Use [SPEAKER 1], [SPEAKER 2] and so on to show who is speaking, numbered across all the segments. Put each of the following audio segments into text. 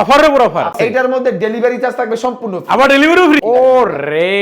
[SPEAKER 1] অফারের উপর অফার
[SPEAKER 2] এইটার মধ্যে ডেলিভারি চার্জ থাকবে সম্পূর্ণ
[SPEAKER 1] আবার ডেলিভারি ফ্রি ও রে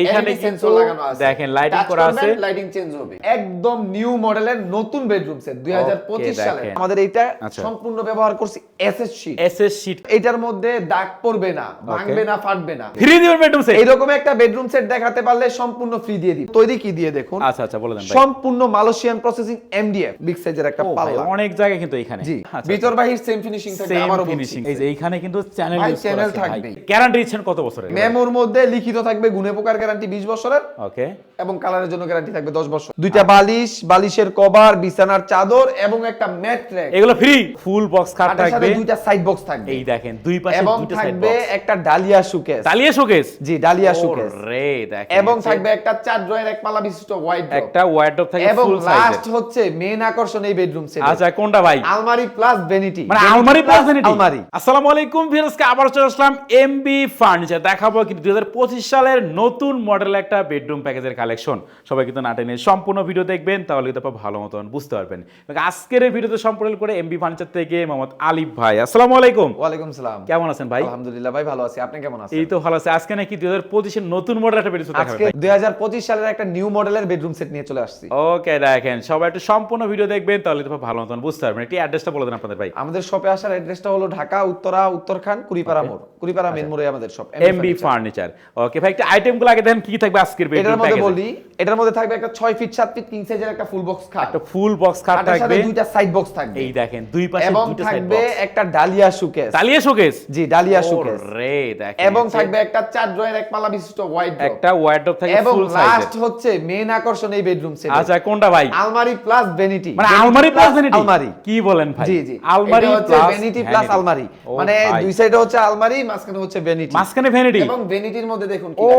[SPEAKER 1] এইখানে
[SPEAKER 2] sensor লাগানো আছে।
[SPEAKER 1] দেখেন লাইটিং করা আছে।
[SPEAKER 2] লাইটিং চেঞ্জ হবে। একদম নিউ মডেলের নতুন বেডরুম সেট 2025 সালে আমাদের এইটা
[SPEAKER 1] আচ্ছা।
[SPEAKER 2] সম্পূর্ণ ব্যবহার করছি এসএস শীট
[SPEAKER 1] এসএস শীট
[SPEAKER 2] এটার মধ্যে দাগ পড়বে না ভাঙবে না ফাটবে না।
[SPEAKER 1] ফ্রি দিবেন বেডরুম সেট
[SPEAKER 2] এইরকম একটা বেডরুম সেট দেখাতে পারলে সম্পূর্ণ ফ্রি দিয়ে দিই তৈরি কি দিয়ে দেখুন?
[SPEAKER 1] আচ্ছা আচ্ছা বলে দেন ভাই।
[SPEAKER 2] সম্পূর্ণ মালয়েশিয়ান প্রসেসিং এমডিএফ বিগ সাইজের একটা পাল্লা।
[SPEAKER 1] অনেক জায়গায় কিন্তু এখানে
[SPEAKER 2] জি
[SPEAKER 1] আচ্ছা,
[SPEAKER 2] ভিতর বাহির সেম ফিনিশিং থাকবে আমারও
[SPEAKER 1] ফিনিশিং এই যে এইখানে কিন্তু চ্যানেল
[SPEAKER 2] ভাই থাকবেই।
[SPEAKER 1] গ্যারান্টি দিচ্ছেন কত বছরের?
[SPEAKER 2] মেমোর মধ্যে লিখিত থাকবে গুণে পোকার গ্যারান্টি 20 বছরের।
[SPEAKER 1] ওকে
[SPEAKER 2] এবং কালারের জন্য গ্যারান্টি থাকবে 10 বছর। দুইটা বালিশ বালিশের কভার বিছানার চাদর এবং একটা ম্যাট ট্র্যাক
[SPEAKER 1] এগুলো ফ্রি ফুল বক্স খাট থাকবে।
[SPEAKER 2] দুইটা সাইড বক্স থাকবে।
[SPEAKER 1] এই দেখেন দুই পাশে দুইটা সাইড
[SPEAKER 2] থাকবে একটা ডালিয়া শোকেস
[SPEAKER 1] ডালিয়া শোকেস
[SPEAKER 2] জি ডালিয়া শোকেস
[SPEAKER 1] রে দেখেন।
[SPEAKER 2] এবং থাকবে একটা চার ড্রয়ার এক পাল্লা বিশিষ্ট হোয়াইট
[SPEAKER 1] একটা ওয়ার্ডরোব থাকে
[SPEAKER 2] এবং
[SPEAKER 1] ফুল
[SPEAKER 2] লাস্ট হচ্ছে মেন আকর্ষণ এই বেডরুম সেট
[SPEAKER 1] আচ্ছা কোনটা ভাই?
[SPEAKER 2] আলমারি প্লাস ভ্যানিটি
[SPEAKER 1] মানে আলমারি প্লাস ভ্যানিটি
[SPEAKER 2] আলমারি
[SPEAKER 1] আসসালামু আলাইকুম ভিউয়ার্সকে আবার চলে আসলাম এমবি ফার্নিচার দেখাবো কিন্তু 2025 সালের নতুন মডেল একটা বেডরুম প্যাকেজের কালেকশন সবাই কিন্তু না টেনে সম্পূর্ণ ভিডিও দেখবেন তাহলে কিন্তু আপনারা ভালো মতন বুঝতে পারবেন। আজকের এই ভিডিওতে সম্পূর্ণ করে এমবি ফার্নিচার থেকে মোহাম্মদ আলিফ ভাই। আসসালামু আলাইকুম।
[SPEAKER 2] ওয়ালাইকুম সালাম।
[SPEAKER 1] কেমন আছেন ভাই?
[SPEAKER 2] আলহামদুলিল্লাহ ভাই ভালো আছি। আপনি কেমন আছেন?
[SPEAKER 1] এই তো ভালো আছে। আজকে নাকি 2025 এর নতুন মডেল একটা বেরিয়েছে
[SPEAKER 2] আজকে
[SPEAKER 1] দেখাবেন
[SPEAKER 2] 2025 সালের একটা নিউ মডেলের বেডরুম সেট নিয়ে চলে আসছি।
[SPEAKER 1] ওকে দেখেন সবাই একটু সম্পূর্ণ ভিডিও দেখবেন তাহলে তো ভালো মতন বুঝতে পারবেন। একটি অ্যাড্রেসটা বলে দেন আপনাদের ভাই।
[SPEAKER 2] আমাদের শপে আসার অ্যাড্রেসটা হলো ঢাকা উত্তরা উত্তরখান কুড়িপাড়া মোড়। কুড়িপাড়া মেন মোড়ে আমাদের শপ
[SPEAKER 1] এমবি ফার্নিচার ওকে ভাই একটা আইটেমগুলো আগে দেখেন কি থাকবে আজকের
[SPEAKER 2] এটার মধ্যে বলি এটার মধ্যে থাকবে একটা 6 ফিট 7 ফিট কিং সাইজের একটা ফুল বক্স খাট।
[SPEAKER 1] একটা ফুল বক্স খাট থাকবে।
[SPEAKER 2] দুইটা সাইড বক্স থাকবে।
[SPEAKER 1] এই দেখেন দুই পাশে দুইটা সাইড বক্স থাকবে
[SPEAKER 2] একটা ডালিয়া শোকেস
[SPEAKER 1] তালিয়ে শোকেস
[SPEAKER 2] জি ডালিয়া শোকেস
[SPEAKER 1] রে দেখেন
[SPEAKER 2] এবং থাকবে একটা চার ড্রয়ার এক পাল্লা বিশিষ্ট হোয়াইট
[SPEAKER 1] একটা ওয়ার্ডরোব থাকে
[SPEAKER 2] এবং
[SPEAKER 1] ফুল
[SPEAKER 2] লাস্ট হচ্ছে মেন আকর্ষণ এই বেডরুম সেট
[SPEAKER 1] আচ্ছা কোনটা ভাই?
[SPEAKER 2] আলমারি প্লাস ভ্যানিটি
[SPEAKER 1] মানে আলমারি প্লাস ভ্যানিটি
[SPEAKER 2] আলমারি।
[SPEAKER 1] কি বলেন ভাই?
[SPEAKER 2] জি জি।
[SPEAKER 1] আলমারি
[SPEAKER 2] হচ্ছে
[SPEAKER 1] প্লাস
[SPEAKER 2] ভ্যানিটি প্লাস আলমারি। মানে দুই সাইডে হচ্ছে আলমারি মাঝখানে হচ্ছে ভ্যানিটি
[SPEAKER 1] মাঝখানে ভ্যানিটি
[SPEAKER 2] এবং ভ্যানিটির মধ্যে দেখুন
[SPEAKER 1] ও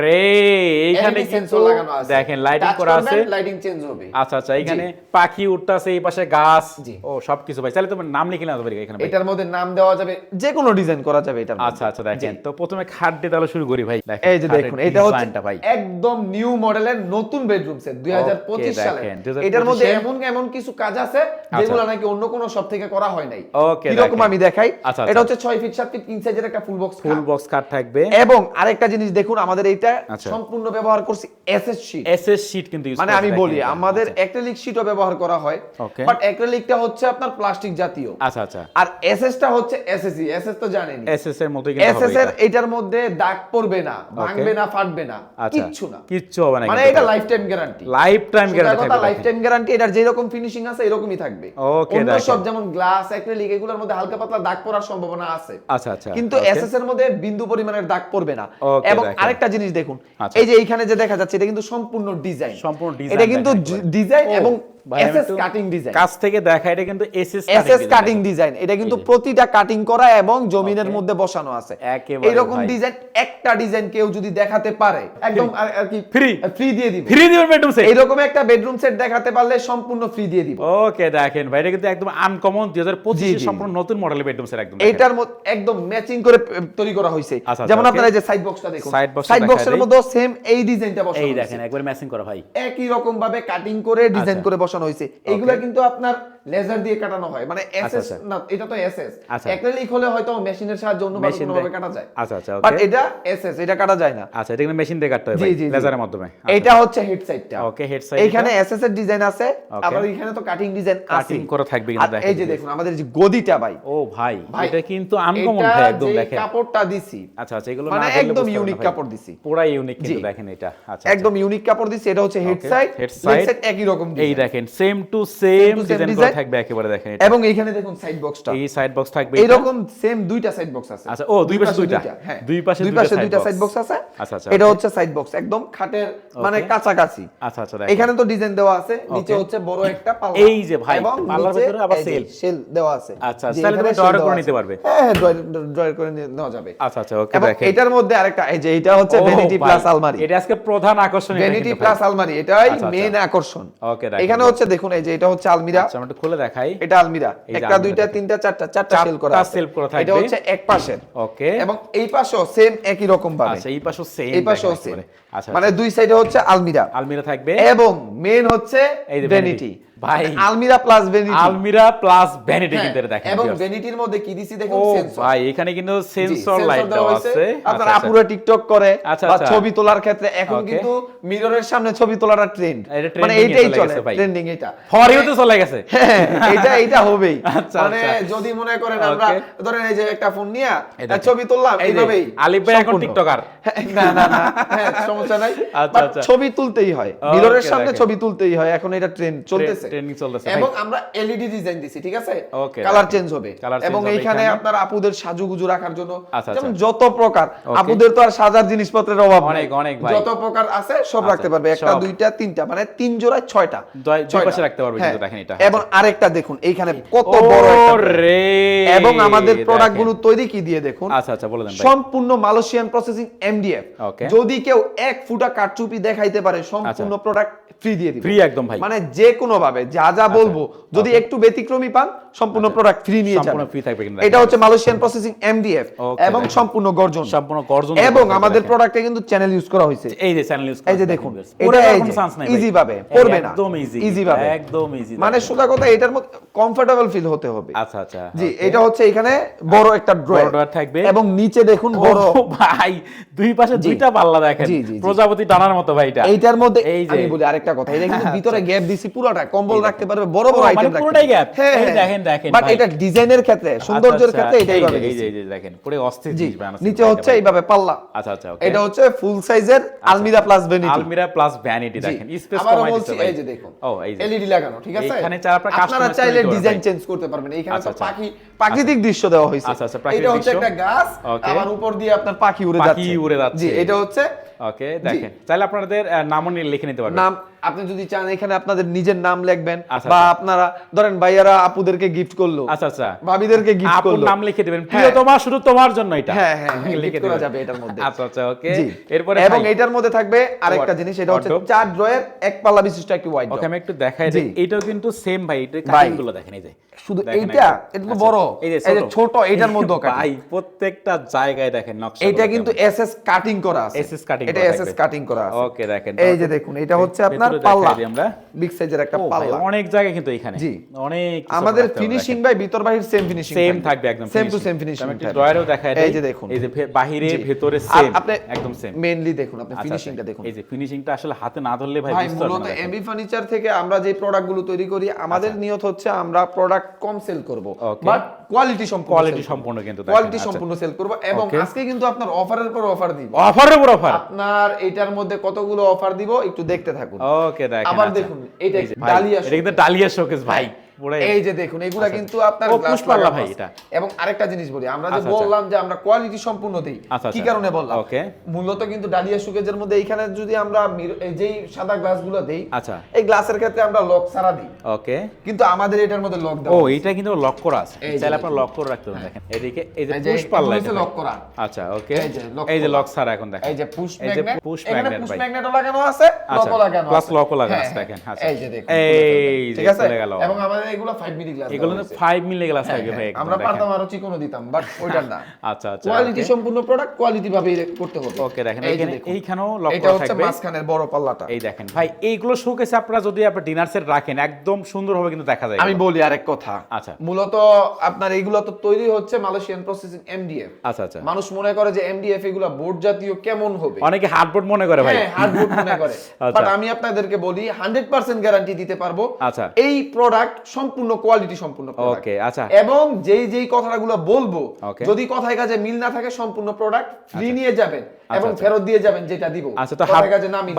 [SPEAKER 1] রে কিন্তু
[SPEAKER 2] sensor লাগানো আছে।
[SPEAKER 1] দেখেন লাইটিং করা আছে।
[SPEAKER 2] লাইটিং চেঞ্জ হবে।
[SPEAKER 1] আচ্ছা আচ্ছা এখানে পাখি উঠতাছে এই পাশে গাছ। ও সবকিছু ভাই। তাহলে তোমার নাম লিখে নাও এখানে
[SPEAKER 2] এটার মধ্যে নাম দেওয়া যাবে যে কোনো ডিজাইন করা যাবে মধ্যে।
[SPEAKER 1] আচ্ছা আচ্ছা দেখেন। তো প্রথমে খাট দিয়ে তাহলে শুরু করি ভাই।
[SPEAKER 2] এই যে দেখুন এটা হচ্ছে
[SPEAKER 1] ভাই।
[SPEAKER 2] একদম নিউ মডেলের নতুন বেডরুম সেট 2025 সালে এটার মধ্যে এমন এমন কিছু কাজ আছে যেগুলো নাকি অন্য কোনো সব থেকে করা হয় নাই।
[SPEAKER 1] ওকে, দেখেন।
[SPEAKER 2] আমি দেখাই?
[SPEAKER 1] আচ্ছা,
[SPEAKER 2] এটা
[SPEAKER 1] আচ্ছা।
[SPEAKER 2] হচ্ছে 6 ফিট 7 ফিট সাইজের একটা ফুল বক্স
[SPEAKER 1] ফুল বক্স থাকবে।
[SPEAKER 2] এবং আরেকটা জিনিস দেখুন আমাদের
[SPEAKER 1] আচ্ছা।
[SPEAKER 2] সম্পূর্ণ ব্যবহার করছি এসএস শীট
[SPEAKER 1] এসএস শীট কিন্তু
[SPEAKER 2] মানে আমি বলি আমাদের
[SPEAKER 1] আচ্ছা।
[SPEAKER 2] অ্যাক্রিলিক শীটও ব্যবহার করা হয়. বাট অ্যাক্রিলিকটা হচ্ছে আপনার প্লাস্টিক জাতীয়।
[SPEAKER 1] আচ্ছা আচ্ছা।
[SPEAKER 2] আর এসএসটা হচ্ছে এসএসই এসএস তো জানেনই।
[SPEAKER 1] এসএস এর কিন্তু
[SPEAKER 2] এসএস এর এটার মধ্যে দাগ পড়বে না ভাঙবে না ফাটবে না
[SPEAKER 1] আচ্ছা।
[SPEAKER 2] কিচ্ছু না।
[SPEAKER 1] কিচ্ছু হবে না
[SPEAKER 2] মানে এটা life time guarantee
[SPEAKER 1] life time guarantee থাকবে
[SPEAKER 2] লাইফ। টাইম গ্যারান্টি এটার যেরকম ফিনিশিং আছে এরকমই থাকবে।
[SPEAKER 1] Okay,
[SPEAKER 2] অন্য সব যেমন গ্লাস অ্যাক্রিলিক এগুলোর মধ্যে হালকা পাতলা দাগ পড়ার সম্ভাবনা আছে।
[SPEAKER 1] আচ্ছা আচ্ছা
[SPEAKER 2] কিন্তু এসএস এর মধ্যে বিন্দু পরিমাণের দাগ পড়বে না। এবং আরেকটা জিনিস দেখুন।
[SPEAKER 1] আচ্ছা।
[SPEAKER 2] এই যে এইখানে যে দেখা যাচ্ছে এটা কিন্তু সম্পূর্ণ ডিজাইন।
[SPEAKER 1] সম্পূর্ণ ডিজাইন
[SPEAKER 2] এটা কিন্তু ডিজাইন এবং এসএস কাটিং ডিজাইন
[SPEAKER 1] কাছ থেকে দেখা এটা কিন্তু এসএস
[SPEAKER 2] এসএস কাটিং ডিজাইন এটা কিন্তু প্রতিটা কাটিং করা এবং জমিনের মধ্যে বসানো আছে।
[SPEAKER 1] একেবারে
[SPEAKER 2] ডিজাইন একটা ডিজাইন কেউ যদি দেখাতে পারে একদম আর- আর কি
[SPEAKER 1] Free।
[SPEAKER 2] ফ্রি দিয়ে দিব।
[SPEAKER 1] ফ্রি দিবেন বেডরুম সেট
[SPEAKER 2] এইরকম একটা বেডরুম সেট দেখাতে পারলে সম্পূর্ণ ফ্রি দিয়ে দিব।
[SPEAKER 1] ওকে দেখেন ভাই এটা কিন্তু একদম আনকমন 2025 এর সম্পূর্ণ নতুন মডেলের বেডরুম সেট একদম
[SPEAKER 2] এটার মধ্যে একদম ম্যাচিং করে তৈরি করা হয়েছে।
[SPEAKER 1] আচ্ছা,
[SPEAKER 2] যেমন
[SPEAKER 1] আচ্ছা,
[SPEAKER 2] আপনারা এই যে সাইড বক্সটা দেখুন।
[SPEAKER 1] Side box টা
[SPEAKER 2] সাইড বক্সের মধ্যে সেম এই ডিজাইনটা বসানো
[SPEAKER 1] এই দেখেন একবার ম্যাচিং করা ভাই।
[SPEAKER 2] একই রকম ভাবে কাটিং করে ডিজাইন
[SPEAKER 1] আচ্ছা।
[SPEAKER 2] করে বসানো হয়েছে এইগুলা কিন্তু আপনার লেজার দিয়ে কাটানো হয় মানে এসএস
[SPEAKER 1] আচ্ছা।
[SPEAKER 2] না এটা তো এসএস
[SPEAKER 1] আচ্ছা।
[SPEAKER 2] অ্যাক্রিলিক হলে হয়তো মেশিনের সাহায্যে অন্য ভাবে কাটা যায়
[SPEAKER 1] আচ্ছা আচ্ছা
[SPEAKER 2] বাট এটা এসএস এটা কাটা যায় না
[SPEAKER 1] আচ্ছা এটা কিন্তু মেশিন দিয়ে কাটতে হয় ভাই। লেজারের মাধ্যমে আচ্ছা।
[SPEAKER 2] এটা হচ্ছে হেড সাইডটা
[SPEAKER 1] head side
[SPEAKER 2] এইখানে
[SPEAKER 1] এটা।
[SPEAKER 2] এসএস এর ডিজাইন আছে. আবার এখানে তো কাটিং ডিজাইন আছে
[SPEAKER 1] Cutting করা থাকবে কিন্তু দেখেন
[SPEAKER 2] এই যে দেখুন আমাদের যে গদিটা ভাই
[SPEAKER 1] ও ভাই এটা কিন্তু আনকমন ভাই একদম দেখেন
[SPEAKER 2] কাপড়টা দিছি
[SPEAKER 1] আচ্ছা আচ্ছা এগুলো
[SPEAKER 2] মানে
[SPEAKER 1] না
[SPEAKER 2] একদম ইউনিক কাপড় দিছি
[SPEAKER 1] পুরা ইউনিক কিন্তু দেখেন এটা আচ্ছা
[SPEAKER 2] একদম ইউনিক কাপড় দিছি এটা হচ্ছে হেড সাইড
[SPEAKER 1] side।
[SPEAKER 2] সাইড একই রকম
[SPEAKER 1] আচ্ছা। এই
[SPEAKER 2] design।
[SPEAKER 1] দেখেন সেম টু সেম ডিজাইন করা থাকবে একেবারে দেখেন।
[SPEAKER 2] এবং এইখানে দেখুন সাইড বক্সটা
[SPEAKER 1] এই সাইড বক্স থাকবে এটা।
[SPEAKER 2] এইরকম সেম দুইটা সাইড বক্স আছে
[SPEAKER 1] আচ্ছা, ও, দুই পাশে দুইটা।
[SPEAKER 2] হ্যাঁ
[SPEAKER 1] দুই পাশে
[SPEAKER 2] দুই পাশে দুইটা সাইড বক্স আছে
[SPEAKER 1] আচ্ছা, আচ্ছা,
[SPEAKER 2] এটা হচ্ছে সাইড বক্স একদম খাটের মানে
[SPEAKER 1] Okay.
[SPEAKER 2] কাছাকাছি
[SPEAKER 1] আচ্ছা আচ্ছা
[SPEAKER 2] এখানে তো ডিজাইন দেওয়া আছে নিচে হচ্ছে বড় একটা পাল্লা
[SPEAKER 1] এই যে ভাই, পাল্লার ভিতরে আবার সেল।
[SPEAKER 2] সেল দেওয়া আছে
[SPEAKER 1] আচ্ছা, তাহলে
[SPEAKER 2] এখানে
[SPEAKER 1] তুমি drawer করে নিতে পারবে।
[SPEAKER 2] হ্যাঁ হ্যাঁ ড্রয়ার করে নেওয়া যাবে
[SPEAKER 1] আচ্ছা আচ্ছা ওকে দেখেন
[SPEAKER 2] এটার মধ্যে আরেকটা এই যে এটা হচ্ছে ভ্যানিটি প্লাস আলমারি
[SPEAKER 1] এটা আজকে প্রধান আকর্ষণ
[SPEAKER 2] ভ্যানিটি প্লাস আলমারি এটাই
[SPEAKER 1] আচ্ছা, আচ্ছা।
[SPEAKER 2] মেন আকর্ষণ
[SPEAKER 1] ওকে
[SPEAKER 2] এখানে। হচ্ছে দেখুন এই যে এটা হচ্ছে আলমিরা।
[SPEAKER 1] আচ্ছা আমি একটু খুলে দেখাই।
[SPEAKER 2] এটা আলমিরা। একটা দুইটা তিনটা চারটা চারটা সেল করা আছে।
[SPEAKER 1] shelf করা
[SPEAKER 2] এটা হচ্ছে এক পাশের।
[SPEAKER 1] ওকে।
[SPEAKER 2] এবং এই পাশেও সেম একই রকম ভাবে।
[SPEAKER 1] আচ্ছা এই পাশেও সেম
[SPEAKER 2] এই পাশেও সেম
[SPEAKER 1] আচ্ছা
[SPEAKER 2] মানে দুই সাইডে হচ্ছে আলমিরা।
[SPEAKER 1] আলমিরা থাকবে।
[SPEAKER 2] এবং মেন হচ্ছে
[SPEAKER 1] এই যে
[SPEAKER 2] ভ্যানিটি
[SPEAKER 1] ভাই
[SPEAKER 2] আলমিরা প্লাস ভ্যানিটি
[SPEAKER 1] আলমিরা প্লাস ভ্যানিটি কিন্তু দেখেন
[SPEAKER 2] হ্যাঁ, এবং ভ্যানিটির মধ্যে কি দিছি দেখুন? সেন্সর
[SPEAKER 1] ভাই এখানে কিন্তু সেন্সর লাইট
[SPEAKER 2] দেওয়া
[SPEAKER 1] আছে।
[SPEAKER 2] আপনার
[SPEAKER 1] আচ্ছা,
[SPEAKER 2] আপুরা টিকটক করে
[SPEAKER 1] আচ্ছা,
[SPEAKER 2] বা
[SPEAKER 1] আচ্ছা।
[SPEAKER 2] ছবি তোলার ক্ষেত্রে এখন কিন্তু মিররের সামনে ছবি তোলাটা ট্রেন্ড মানে এইটাই
[SPEAKER 1] চলে।
[SPEAKER 2] ট্রেন্ডিং এটা।
[SPEAKER 1] ফর ইউতে চলে গেছে।
[SPEAKER 2] হ্যাঁ, এটা এটা হবেই।
[SPEAKER 1] আচ্ছা,
[SPEAKER 2] মানে
[SPEAKER 1] আচ্ছা।
[SPEAKER 2] যদি মনে করেন আমরা ধরেন এই যে একটা ফোন নিয়ে ছবি তুললাম এইভাবেই।
[SPEAKER 1] আলিফ ভাই এখন টিকটকার।
[SPEAKER 2] হ্যাঁ, না না না হ্যাঁ, সমস্যা নাই।
[SPEAKER 1] আচ্ছা, আচ্ছা।
[SPEAKER 2] ছবি তুলতেই হয়। মিররের সামনে ছবি তুলতেই হয় এখন এটা ট্রেন্ড চলতেছে।
[SPEAKER 1] Trending চলতেছে,
[SPEAKER 2] এবং আমরা এলইডি ডিজাইন দিছি ঠিক আছে? কালার চেঞ্জ হবে। এবং এইখানে আপনার আপুদের সাজুগুজু রাখার জন্য
[SPEAKER 1] আচ্ছা,
[SPEAKER 2] যেমন
[SPEAKER 1] আচ্ছা।
[SPEAKER 2] যত প্রকার আপুদের তো আর সাজার জিনিসপত্রের অভাব
[SPEAKER 1] অনেক, অনেক ভাই।
[SPEAKER 2] যত প্রকার আছে সব
[SPEAKER 1] আচ্ছা,
[SPEAKER 2] রাখতে পারবে। একটা দুইটা তিনটা মানে তিন জোড়ায় ছয়টা।
[SPEAKER 1] দুই- পাশে রাখতে পারবে
[SPEAKER 2] হ্যাঁ।
[SPEAKER 1] কিন্তু দেখেন এটা।
[SPEAKER 2] এবং আরেকটা দেখুন এইখানে কত বড়
[SPEAKER 1] রে
[SPEAKER 2] এবং আমাদের
[SPEAKER 1] প্রোডাক্টগুলো
[SPEAKER 2] তৈরি কি দিয়ে দেখুন?
[SPEAKER 1] আচ্ছা আচ্ছা বলে দেন
[SPEAKER 2] সম্পূর্ণ মালয়েশিয়ান প্রসেসিং এমডিএফ. যদি কেউ এক ফুটা কারচুপি দেখাইতে পারে সম্পূর্ণ প্রোডাক্ট ফ্রি দিয়ে দিবে।
[SPEAKER 1] ফ্রি একদম ভাই।
[SPEAKER 2] মানে যে কোনো ভাবে যা যা বলব। যদি একটু ব্যতিক্রমী পান সম্পূর্ণ প্রোডাক্ট ফ্রি নিয়ে
[SPEAKER 1] সম্পূর্ণ
[SPEAKER 2] যাবেন
[SPEAKER 1] free থাকবে কিন্তু।
[SPEAKER 2] এটা হচ্ছে মালয়েশিয়ান প্রসেসিং এমডিএফ এবং সম্পূর্ণ গর্জন।
[SPEAKER 1] সম্পূর্ণ গর্জন
[SPEAKER 2] এবং আমাদের প্রোডাক্টে কিন্তু চ্যানেল ইউজ করা হয়েছে।
[SPEAKER 1] এই যে চ্যানেল ইউজ
[SPEAKER 2] এই যে দেখুন
[SPEAKER 1] এটা কোনো
[SPEAKER 2] যে,
[SPEAKER 1] চান্স নাই ভাই।
[SPEAKER 2] ভাবে পড়বে না।
[SPEAKER 1] একদম ইজি
[SPEAKER 2] ইজি ভাবে।
[SPEAKER 1] একদম ইজি
[SPEAKER 2] মানে সোজা কথা এটার মধ্যে কমফোর্টেবল ফিল হতে হবে।
[SPEAKER 1] আচ্ছা আচ্ছা
[SPEAKER 2] জি এটা হচ্ছে এখানে বড় একটা ড্রয়ার
[SPEAKER 1] থাকবে।
[SPEAKER 2] এবং নিচে দেখুন বড়
[SPEAKER 1] ভাই দুই পাশে দুইটা পাল্লা দেখেন। প্রজাপতি টানার মতো ভাই এটা।
[SPEAKER 2] এইটার মধ্যে
[SPEAKER 1] এই যে।
[SPEAKER 2] আমি বলি আরেকটা কথা এটা কিন্তু ভিতরে গ্যাপ দিছি পুরোটা কম্বল রাখতে পারবে বড় বড়
[SPEAKER 1] মানে
[SPEAKER 2] আইটেম রাখতে
[SPEAKER 1] পুরোটাই
[SPEAKER 2] পারবে।
[SPEAKER 1] gap?
[SPEAKER 2] হ্যাঁ।
[SPEAKER 1] দেখেন,
[SPEAKER 2] বাট এটা ডিজাইনের ক্ষেত্রে সৌন্দর্যের
[SPEAKER 1] আচ্ছা,
[SPEAKER 2] ক্ষেত্রে এটাই
[SPEAKER 1] এই
[SPEAKER 2] ভাবে
[SPEAKER 1] এই যে এই যে দেখেন পুরো অস্থির জিনিস
[SPEAKER 2] নিচে হচ্ছে এইভাবে পাল্লা।
[SPEAKER 1] আচ্ছা আচ্ছা।
[SPEAKER 2] এটা হচ্ছে ফুল সাইজের আলমিরা প্লাস ভ্যানিটি
[SPEAKER 1] আলমিরা প্লাস ভ্যানিটি দেখেন স্পেস কমাই দিতে
[SPEAKER 2] এই যে দেখুন
[SPEAKER 1] ও এই যে।
[SPEAKER 2] এলইডি লাগানো ঠিক আছে?
[SPEAKER 1] এইখানে চাইলে আপনারা
[SPEAKER 2] আপনারা চাইলে ডিজাইন চেঞ্জ করতে পারবেন। এইখানে
[SPEAKER 1] আচ্ছা,
[SPEAKER 2] তো
[SPEAKER 1] আচ্ছা।
[SPEAKER 2] পাখি প্রাকৃতিক দৃশ্য দেওয়া হয়েছে।
[SPEAKER 1] আচ্ছা, আচ্ছা, প্রাকৃতিক
[SPEAKER 2] এটা হচ্ছে একটা গাছ আবার উপর দিয়ে আপনার পাখি উড়ে
[SPEAKER 1] পাখি
[SPEAKER 2] যাচ্ছে।
[SPEAKER 1] উড়ে যাচ্ছে।
[SPEAKER 2] জি এটা হচ্ছে
[SPEAKER 1] ওকে দেখেন। চাইলে আপনাদের নামও নিয়ে লিখে নিতে পারবেন।
[SPEAKER 2] নাম আপনি যদি চান এখানে আপনাদের নিজের নাম লিখবেন
[SPEAKER 1] আচ্ছা,
[SPEAKER 2] বা
[SPEAKER 1] আচ্ছা।
[SPEAKER 2] আপনারা ধরেন ভাইয়ারা আপুদেরকে গিফট করল
[SPEAKER 1] আচ্ছা আচ্ছা।
[SPEAKER 2] ভাবিদেরকে গিফট করল।
[SPEAKER 1] নাম লিখে দিবেন।
[SPEAKER 2] হ্যাঁ।
[SPEAKER 1] প্রিয় তোমার শুধু তোমার জন্য এটা।
[SPEAKER 2] হ্যাঁ হ্যাঁ
[SPEAKER 1] লিখে
[SPEAKER 2] লিখে
[SPEAKER 1] দিবেন।
[SPEAKER 2] যাবে এটার মধ্যে।
[SPEAKER 1] আচ্ছা আচ্ছা ওকে। এরপরে
[SPEAKER 2] এবং এটার মধ্যে থাকবে আরেকটা জিনিস এটা হচ্ছে চার ড্রয়ের এক পাল্লা বিশিষ্ট একটি ওয়াইড
[SPEAKER 1] ওকে আমি একটু দেখাই দিই এটাও কিন্তু সেম ভাই এটা কাটিংগুলো দেখেন এই যে।
[SPEAKER 2] শুধু এইটা? এটা তো
[SPEAKER 1] আচ্ছা,
[SPEAKER 2] বড়।
[SPEAKER 1] এই যে
[SPEAKER 2] এই ছোট। এটার মধ্যে
[SPEAKER 1] ভাই প্রত্যেকটা জায়গায় দেখেন নকশা
[SPEAKER 2] এটা কিন্তু এসএস কাটিং করা আছে।
[SPEAKER 1] SS cutting
[SPEAKER 2] এটা এসএস কাটিং করা আছে।
[SPEAKER 1] ওকে দেখেন
[SPEAKER 2] এই যে দেখুন এটা হচ্ছে আপনার পাল্লা
[SPEAKER 1] আমরা।
[SPEAKER 2] বিগ সাইজের একটা পাল্লা।
[SPEAKER 1] অনেক জায়গায় কিন্তু এখানে।
[SPEAKER 2] জি।
[SPEAKER 1] অনেক
[SPEAKER 2] আমাদের ফিনিশিং। ভাই ভিতর বাহির সেম ফিনিশিং
[SPEAKER 1] সেম থাকবে একদম
[SPEAKER 2] সেম টু সেম ফিনিশিং
[SPEAKER 1] আমি একটু ড্রয়ারেও দেখাই
[SPEAKER 2] এই যে দেখুন।
[SPEAKER 1] এই যে। ভেতরে সেম একদম সেম
[SPEAKER 2] মেইনলি দেখুন আপনি ফিনিশিংটা দেখুন।
[SPEAKER 1] এই যে ফিনিশিংটা আসলে হাতে না ধরলে ভাই বুঝতে পারবেন না।
[SPEAKER 2] এমবি ফার্নিচার থেকে আমরা যে প্রোডাক্টগুলো তৈরি করি আমাদের নিয়ত হচ্ছে আমরা প্রোডাক্ট কম সেল করব। বাট কোয়ালিটি সম্পূর্ণ
[SPEAKER 1] কোয়ালিটি সম্পূর্ণ কিন্তু
[SPEAKER 2] কোয়ালিটি
[SPEAKER 1] আচ্ছা।
[SPEAKER 2] সম্পূর্ণ সেল করব এবং আজকে কিন্তু আপনার অফারের পর অফার দিব।
[SPEAKER 1] অফারের উপর অফার
[SPEAKER 2] আপনার এটার মধ্যে কতগুলো অফার দিব একটু দেখতে থাকুন।
[SPEAKER 1] ওকে দেখেন
[SPEAKER 2] আবার
[SPEAKER 1] আচ্ছা।
[SPEAKER 2] দেখুন, এটা ডালিয়া
[SPEAKER 1] এটা কিন্তু ডালিয়া শোকেস ভাই
[SPEAKER 2] এই যে দেখুন এগুলা কিন্তু আপনার
[SPEAKER 1] ও, পুষ্পাল্লা ভাই এটা।
[SPEAKER 2] এবং আরেকটা জিনিস বলি আমরা যে
[SPEAKER 1] আচ্ছা, আচ্ছা।
[SPEAKER 2] বললাম যে আমরা কোয়ালিটি সম্পূর্ণ দেই
[SPEAKER 1] আচ্ছা,
[SPEAKER 2] কি
[SPEAKER 1] আচ্ছা।
[SPEAKER 2] কারণে বললাম. মূলত কিন্তু ডালিয়া সুকেজের মধ্যে এইখানে যদি আমরা এই যেই সাদা গ্লাসগুলো দেই
[SPEAKER 1] আচ্ছা।
[SPEAKER 2] এই গ্লাসের ক্ষেত্রে আমরা লক ছাড়া দিই
[SPEAKER 1] ওকে
[SPEAKER 2] কিন্তু আমাদের এটার মধ্যে লক
[SPEAKER 1] ও
[SPEAKER 2] দেওয়া আছে।
[SPEAKER 1] এটা কিন্তু লক করা আছে
[SPEAKER 2] দেখুন।
[SPEAKER 1] আপনারা লক করে রাখতে পারেন দেখেন এদিকে এই যে
[SPEAKER 2] এই
[SPEAKER 1] পুশ পাল্লা এটা
[SPEAKER 2] lock করা।
[SPEAKER 1] আচ্ছা ওকে
[SPEAKER 2] এই যে।
[SPEAKER 1] লক ছাড়া এখন দেখেন
[SPEAKER 2] এই যে পুশ
[SPEAKER 1] এই যে
[SPEAKER 2] ম্যাগনেট এখানে পুশ। ম্যাগনেটও লাগানো আছে
[SPEAKER 1] আচ্ছা,
[SPEAKER 2] লকও লাগানো আছে
[SPEAKER 1] lock ও লাগানো
[SPEAKER 2] হ্যাঁ,
[SPEAKER 1] আছে, দেখেন,
[SPEAKER 2] হ্যাঁ,
[SPEAKER 1] আচ্ছা।
[SPEAKER 2] এই যে দেখুন
[SPEAKER 1] এই
[SPEAKER 2] ঠিক আছে এবং আমাদের এগুলো 5 মিলি গ্লাস
[SPEAKER 1] এগুলো 5 মিলি গ্লাস থাকবে ভাই একদম
[SPEAKER 2] আমরা পারতাম আরও চিকনও দিতাম বাট ওইটার না।
[SPEAKER 1] আচ্ছা আচ্ছা
[SPEAKER 2] কোয়ালিটি সম্পূর্ণ প্রোডাক্ট কোয়ালিটি ভাবে করতে হবে।
[SPEAKER 1] ওকে দেখেন এখানে এইখানেও লক
[SPEAKER 2] এটা হচ্ছে
[SPEAKER 1] থাকবে।
[SPEAKER 2] মাঝখানের বড় পাল্লাটা।
[SPEAKER 1] এই দেখেন ভাই এইগুলো শোকেসে আপনারা যদি আপনার ডিনার সেট রাখেন একদম সুন্দর হবে কিন্তু দেখা যায়।
[SPEAKER 2] আমি। বলি আরেক কথা।
[SPEAKER 1] আচ্ছা।
[SPEAKER 2] মূলত আপনার এগুলো তো তৈরি হচ্ছে মালয়েশিয়ান প্রসেসিং এমডিএফ
[SPEAKER 1] আচ্ছা আচ্ছা।
[SPEAKER 2] মানুষ মনে করে যে এমডিএফ এগুলো বোর্ড জাতীয় কেমন হবে?
[SPEAKER 1] অনেকে হার্ডবোর্ড মনে করে ভাই।
[SPEAKER 2] হ্যাঁ হার্ডবোর্ড মনে করে।
[SPEAKER 1] আচ্ছা।
[SPEAKER 2] বাট আমি আপনাদেরকে বলি 100% গ্যারান্টি দিতে পারব।
[SPEAKER 1] আচ্ছা।
[SPEAKER 2] এই প্রোডাক্ট সম্পূর্ণ কোয়ালিটি সম্পূর্ণ
[SPEAKER 1] ওকে আচ্ছা।
[SPEAKER 2] এবং যেই যেই কথাগুলো বলব যদি কথায় কাজে মিল না থাকে সম্পূর্ণ প্রোডাক্ট ফ্রি নিয়ে যাবেন। এবং
[SPEAKER 1] আচ্ছা।
[SPEAKER 2] ফেরত দিয়ে যাবেন যেটা দিব
[SPEAKER 1] আচ্ছা তো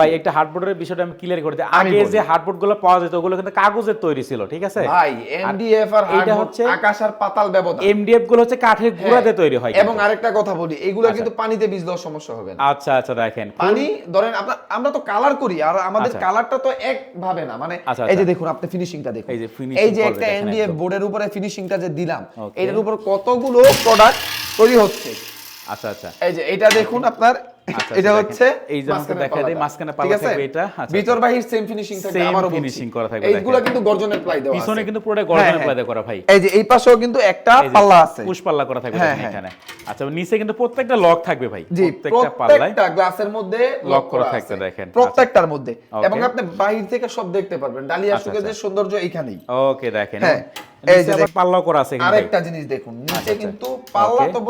[SPEAKER 1] ভাই একটা হার্ডবোর্ডের বিষয়টা আমি ক্লিয়ার করে দিই আগে যে হার্ডবোর্ডগুলো পাওয়া যেত ওগুলো কিন্তু কাগজের তৈরি ছিল ঠিক আছে
[SPEAKER 2] ভাই এমডিএফ আর হার্ডবোর্ড
[SPEAKER 1] হচ্ছে
[SPEAKER 2] আকাশ আর পাতাল ব্যবধান
[SPEAKER 1] এমডিএফগুলো হচ্ছে কাঠের গুঁড়াতে তৈরি হয়
[SPEAKER 2] এবং আরেকটা কথা বলি এগুলো
[SPEAKER 1] আচ্ছা।
[SPEAKER 2] কিন্তু পানিতে বীজ দেওয়ার সমস্যা হবে না
[SPEAKER 1] আচ্ছা আচ্ছা দেখেন
[SPEAKER 2] পানি ধরেন আপনার আমরা তো কালার করি আর আমাদের
[SPEAKER 1] আচ্ছা।
[SPEAKER 2] কালারটা তো এক ভাবে না মানে
[SPEAKER 1] আচ্ছা,
[SPEAKER 2] এই যে
[SPEAKER 1] আচ্ছা।
[SPEAKER 2] দেখুন আপনি ফিনিশিংটা দেখুন
[SPEAKER 1] এই যে finishing
[SPEAKER 2] এই যে একটা
[SPEAKER 1] একদম।
[SPEAKER 2] বোর্ডের উপরে ফিনিশিংটা যে দিলাম. এটার উপর কতগুলো প্রোডাক্ট তৈরি হচ্ছে
[SPEAKER 1] আচ্ছা আচ্ছা।
[SPEAKER 2] এই যে এটা দেখুন আপনার
[SPEAKER 1] আচ্ছা,
[SPEAKER 2] এটা হচ্ছে
[SPEAKER 1] এই যে। মাঝখানে পাল্লা থাকবে এটা, আচ্ছা,
[SPEAKER 2] ভিতর বাহির সেম ফিনিশিং থাকবে আমারও
[SPEAKER 1] finishing করা থাকবে,
[SPEAKER 2] এইগুলো কিন্তু গর্জনের প্লাই দেওয়া
[SPEAKER 1] পিছনে কিন্তু পুরোটা
[SPEAKER 2] হ্যাঁ,
[SPEAKER 1] গর্জনের
[SPEAKER 2] হ্যাঁ।
[SPEAKER 1] প্লাইতে করা ভাই।
[SPEAKER 2] এই যে এই পাশেও কিন্তু একটা পাল্লা আছে।
[SPEAKER 1] পুশ পাল্লা করা থাকবে
[SPEAKER 2] হ্যাঁ, হ্যাঁ।
[SPEAKER 1] এখানে। আচ্ছা নিচে কিন্তু প্রত্যেকটা লক থাকবে ভাই। প্রত্যেকটা পাল্লায়
[SPEAKER 2] প্রত্যেকটা গ্লাসের মধ্যে লক
[SPEAKER 1] করা থাকবে, দেখেন।
[SPEAKER 2] প্রত্যেকটার মধ্যে। এবং আপনি বাহির থেকে সব দেখতে পারবেন। ডালিয়া
[SPEAKER 1] আচ্ছা,
[SPEAKER 2] সুকেজের সৌন্দর্য এইখানেই।
[SPEAKER 1] ওকে দেখেন।
[SPEAKER 2] হ্যাঁ, এই যে।
[SPEAKER 1] পাল্লাও করা আছে
[SPEAKER 2] আরেকটা জিনিস দেখুন নিচে
[SPEAKER 1] আচ্ছা,
[SPEAKER 2] কিন্তু পাল্লা তো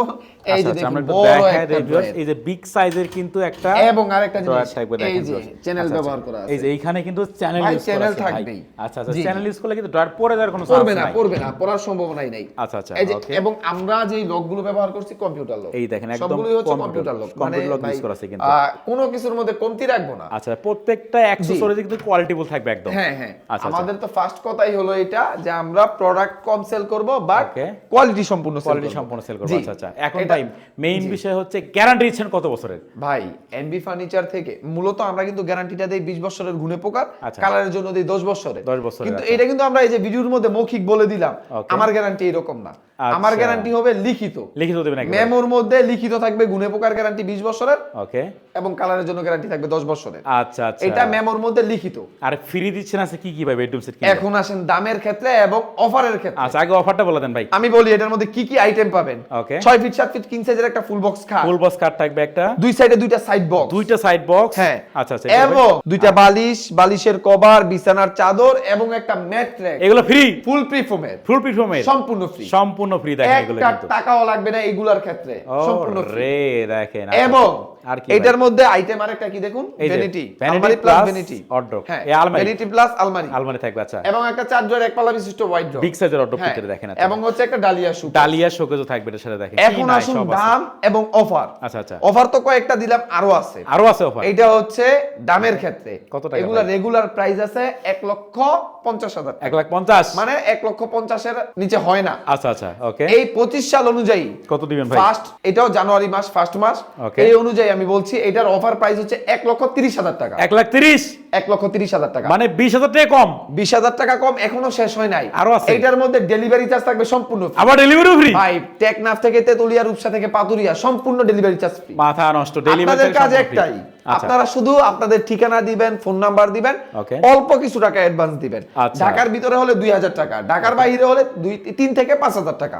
[SPEAKER 2] এই
[SPEAKER 1] আচ্ছা,
[SPEAKER 2] যে
[SPEAKER 1] আচ্ছা,
[SPEAKER 2] দেখুন বড় একটা।
[SPEAKER 1] এই যে বিগ সাইজের কিন্তু একটা
[SPEAKER 2] এবং আরেকটা জিনিস এই যে চ্যানেল
[SPEAKER 1] আচ্ছা,
[SPEAKER 2] ব্যবহার
[SPEAKER 1] আচ্ছা।
[SPEAKER 2] করা
[SPEAKER 1] এই যে এইখানে কিন্তু চ্যানেল ইউজ আছে ভাই।
[SPEAKER 2] থাকবেই।
[SPEAKER 1] আচ্ছা আচ্ছা। চ্যানেল ইউজ করলে কিন্তু ড্রয়ার পরে যাওয়ার কোনো
[SPEAKER 2] পড়বে না
[SPEAKER 1] নাই
[SPEAKER 2] পড়বে না পড়ার সম্ভাবনাই নেই
[SPEAKER 1] আচ্ছা আচ্ছা
[SPEAKER 2] এই যে এবং আমরা যে লকগুলো ব্যবহার করছি কম্পিউটার লক
[SPEAKER 1] এই দেখেন, একদম
[SPEAKER 2] সবগুলোই হচ্ছে কম্পিউটার লক মানে ভাই,
[SPEAKER 1] use করা আছে কিন্তু।
[SPEAKER 2] কোনো কিছুর মধ্যে কমতি রাখব না
[SPEAKER 1] আচ্ছা প্রত্যেকটা অ্যাকসেসরিজ কিন্তু কোয়ালিটিফুল থাকবে একদম
[SPEAKER 2] হ্যাঁ হ্যাঁ
[SPEAKER 1] আচ্ছা, আচ্ছা।
[SPEAKER 2] আমাদের তো ফার্স্ট কথাই হলো এটা যে আমরা প্রোডাক্ট কম সেল করব বাট কোয়ালিটি সম্পূর্ণ
[SPEAKER 1] কোয়ালিটি সম্পূর্ণ সেল করব। আচ্ছা আচ্ছা। এখন ভাই মেইন বিষয় হচ্ছে গ্যারান্টি দিচ্ছেন কত বছরের?
[SPEAKER 2] ভাই এমবি ফার্নিচার থেকে মূলত আমরা কিন্তু গ্যারান্টিটা দেই 20 বছরের গুণে পোকার
[SPEAKER 1] আচ্ছা।
[SPEAKER 2] কালারের জন্য দেই 10 বছরের।
[SPEAKER 1] 10 বছরের,
[SPEAKER 2] কিন্তু
[SPEAKER 1] আচ্ছা।
[SPEAKER 2] এটা কিন্তু আমরা এই যে ভিডিওর মধ্যে মৌখিক বলে দিলাম আমার গ্যারান্টি এরকম না।
[SPEAKER 1] আচ্ছা।
[SPEAKER 2] আমার গ্যারান্টি হবে লিখিত।
[SPEAKER 1] লিখিত দেবেন
[SPEAKER 2] মেমোর মধ্যে লিখিত থাকবে গুণে পোকার গ্যারান্টি 20 বছরের।
[SPEAKER 1] ওকে।
[SPEAKER 2] এবং কালারের জন্য গ্যারান্টি থাকবে 10 বছরের।
[SPEAKER 1] আচ্ছা আচ্ছা।
[SPEAKER 2] এটা মেমোর মধ্যে লিখিত।
[SPEAKER 1] আর ফ্রি দিচ্ছেন আছে কি কি ভাই বেডরুম সেট কি
[SPEAKER 2] এখন আসেন দামের ক্ষেত্রে এবং অফারের ক্ষেত্রে।
[SPEAKER 1] আচ্ছা আগে অফারটা বলে দেন ভাই।
[SPEAKER 2] আমি বলি এটার মধ্যে কি কি আইটেম পাবেন?
[SPEAKER 1] Okay.
[SPEAKER 2] 6 ফিট 7 ফিট কিং সাইজের একটা ফুল বক্স খাট
[SPEAKER 1] ফুল বক্স কার্ড থাকবে একটা।
[SPEAKER 2] দুই সাইডে দুইটা সাইড বক্স
[SPEAKER 1] দুইটা সাইড বক্স
[SPEAKER 2] হ্যাঁ।
[SPEAKER 1] আচ্ছা আচ্ছা
[SPEAKER 2] এবং দুইটা বালিশ বালিশের কভার বিছানার চাদর এবং একটা ম্যাট ট্র্যাক
[SPEAKER 1] ভাই- এগুলো ফ্রি
[SPEAKER 2] ফুল প্রিফোমের
[SPEAKER 1] ফুল পিফর্মের
[SPEAKER 2] সম্পূর্ণ ফ্রি
[SPEAKER 1] সম্পূর্ণ ফ্রি দেখেন এগুলো কিন্তু।
[SPEAKER 2] টাকাও লাগবে না এগুলার ক্ষেত্রে সম্পূর্ণ
[SPEAKER 1] রে দেখেন
[SPEAKER 2] এবং
[SPEAKER 1] আর কি
[SPEAKER 2] এটার মধ্যে আইটেম আরেকটা কি দেখুন? ভ্যানিটি আলমারি প্লাস ভ্যানিটি। হ্যাঁ
[SPEAKER 1] এই আলমারি।
[SPEAKER 2] ভ্যানিটি প্লাস আলমারি
[SPEAKER 1] আলমারি থাকবে আচ্ছা।
[SPEAKER 2] এবং একটা চার ড্রয়ার এক পাল্লা বিশিষ্ট হোয়াইট ড্র
[SPEAKER 1] বিগ সাইজের অর্ডার ভিতরে দেখেন আচ্ছা।
[SPEAKER 2] এবং হচ্ছে একটা ডালিয়া শু
[SPEAKER 1] ডালিয়া শোকেজও থাকবে এটার সাথে দেখেন।
[SPEAKER 2] এখন আসুন দাম এবং অফার
[SPEAKER 1] আচ্ছা আচ্ছা।
[SPEAKER 2] অফার তো কয়েকটা দিলাম আরও আছে।
[SPEAKER 1] আরও আছে অফার
[SPEAKER 2] এইটা হচ্ছে দামের ক্ষেত্রে।
[SPEAKER 1] কত টাকা
[SPEAKER 2] এগুলা রেগুলার প্রাইস আছে এক লক্ষ পঞ্চাশ হাজার টাকা।
[SPEAKER 1] এক লাখ পঞ্চাশ?
[SPEAKER 2] মানে এক লক্ষ পঞ্চাশের নিচে হয় না।
[SPEAKER 1] আচ্ছা আচ্ছা। ওকে
[SPEAKER 2] এই পঁচিশ সাল অনুযায়ী
[SPEAKER 1] কত দিবেন ভাই?
[SPEAKER 2] ফার্স্ট এটাও জানুয়ারি মাস ফার্স্ট মাস। এই অনুযায়ী আমি বলছি এটার অফার প্রাইস হচ্ছে এক লক্ষ তিরিশ হাজার টাকা।
[SPEAKER 1] এক লাখ তিরিশ?
[SPEAKER 2] এক লক্ষ তিরিশ হাজার টাকা।
[SPEAKER 1] মানে বিশ হাজার টাকা কম।
[SPEAKER 2] বিশ হাজার টাকা কম এখনও শেষ হয় নাই।
[SPEAKER 1] আরও আছে?
[SPEAKER 2] এটার মধ্যে ডেলিভারি চার্জ থাকবে সম্পূর্ণ
[SPEAKER 1] আবার ডেলিভারি ফ্রি
[SPEAKER 2] ভাই টেকনাফ থেকে তেতুলিয়া রূপসা থেকে পাতুরিয়া সম্পূর্ণ ডেলিভারি চার্জ ফ্রি
[SPEAKER 1] মাথা নষ্ট ডেলিভারি
[SPEAKER 2] কাজ একটাই
[SPEAKER 1] আচ্ছা।
[SPEAKER 2] আপনারা শুধু আপনাদের ঠিকানা দিবেন ফোন নাম্বার দিবেন অল্প কিছু টাকা অ্যাডভান্স দিবেন।
[SPEAKER 1] আচ্ছা।
[SPEAKER 2] ঢাকার ভিতরে হলে দুই হাজার টাকা ঢাকার বাইরে হলে দুই তিন থেকে পাঁচ হাজার টাকা।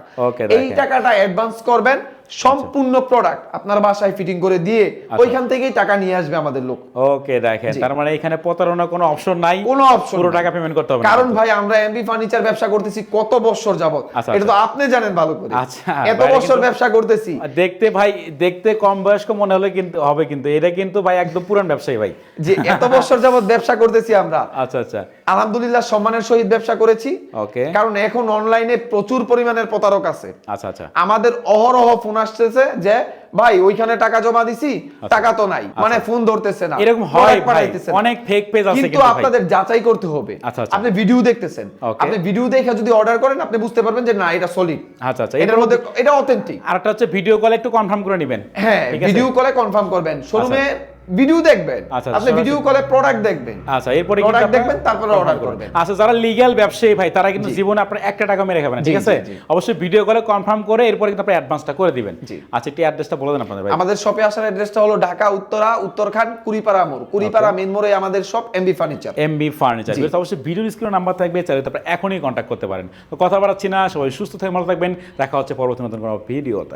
[SPEAKER 2] এই টাকাটা অ্যাডভান্স করবেন সম্পূর্ণ প্রোডাক্ট আপনার বাসায় ফিটিং করে দিয়ে
[SPEAKER 1] আচ্ছা।
[SPEAKER 2] ওইখান থেকেই টাকা নিয়ে আসবে আমাদের লোক।
[SPEAKER 1] ওকে দেখেন তার মানে এখানে প্রতারণা কোনো অপশন নাই
[SPEAKER 2] কোনো অপশন
[SPEAKER 1] পুরো টাকা পেমেন্ট করতে হবে
[SPEAKER 2] কারণ ভাই আমরা এমবি ফার্নিচার ব্যবসা করতেছি কত বছর যাবত
[SPEAKER 1] আচ্ছা,
[SPEAKER 2] এটা তো
[SPEAKER 1] আচ্ছা।
[SPEAKER 2] আপনি জানেন ভালো করে।
[SPEAKER 1] আচ্ছা,
[SPEAKER 2] এত বছর ব্যবসা করতেছি।
[SPEAKER 1] দেখতে ভাই দেখতে কম বয়স্ক মনে হলে কিন্তু হবে কিন্তু এটা কিন্তু ভাই একদম পুরান ব্যবসায়ী ভাই।
[SPEAKER 2] যে এত বছর যাবত ব্যবসা করতেছি আমরা।
[SPEAKER 1] আচ্ছা আচ্ছা।
[SPEAKER 2] আলহামদুলিল্লাহ সম্মানের সহিত ব্যবসা করেছি।
[SPEAKER 1] ওকে।
[SPEAKER 2] কারণ এখন অনলাইনে প্রচুর পরিমাণের প্রতারক আছে।
[SPEAKER 1] আচ্ছা আচ্ছা।
[SPEAKER 2] আমাদের অহরহ ফোন আসতেছে যে ভাই ওইখানে টাকা জমা দিছি টাকা তো নাই। মানে ফোন ধরতেছে না।
[SPEAKER 1] এরকম হয় অনেক ফেক পেজ আছে
[SPEAKER 2] কিন্তু আপনাদের যাচাই করতে হবে।
[SPEAKER 1] আচ্ছা, আচ্ছা।
[SPEAKER 2] আপনি ভিডিও দেখতেছেন। আপনি ভিডিও দেখে যদি অর্ডার করেন আপনি বুঝতে পারবেন যে না এটা সলিড
[SPEAKER 1] আচ্ছা আচ্ছা।
[SPEAKER 2] এটার মধ্যে এটা অথেন্টিক
[SPEAKER 1] আরেকটা হচ্ছে ভিডিও কলে একটু কনফার্ম করে নেবেন।
[SPEAKER 2] হ্যাঁ ভিডিও কলে কনফার্ম করবেন। শোরুমে ভিডিও দেখবেন।
[SPEAKER 1] আচ্ছা,
[SPEAKER 2] আপনি ভিডিও কলে প্রোডাক্ট দেখবেন।
[SPEAKER 1] আচ্ছা এরপরে আপনারা
[SPEAKER 2] দেখবেন, তারপরে order
[SPEAKER 1] করবেন। আচ্ছা যারা লিগ্যাল ব্যবসায়ী ভাই তারা কিন্তু জীবনে আপনার একটা টাকা মেরে খাবেন ঠিক আছে। অবশ্যই ভিডিও কলে কনফার্ম করে এরপর কিন্তু আপনি অ্যাডভান্সটা করে দিবেন। আচ্ছা একটি অ্যাড্রেসটা বলে দেন আপনাদের ভাই।
[SPEAKER 2] আমাদের শপে আসার অ্যাড্রেসটা হলো ঢাকা উত্তরা উত্তরখান কুড়িপাড়া মোড়। কুড়িপাড়া মেন মোড়ে আমাদের shop MB furniture
[SPEAKER 1] MB furniture. অবশ্যই ভিডিও স্ক্রিনে নাম্বার থাকবে চাইলে তারপরে এখনই কন্ট্যাক্ট করতে পারেন। তো কথা বাড়াচ্ছি না সবাই সুস্থ থেকে ভালো থাকবেন। দেখা হচ্ছে পরবর্তী নতুন কোনো ভিডিওতে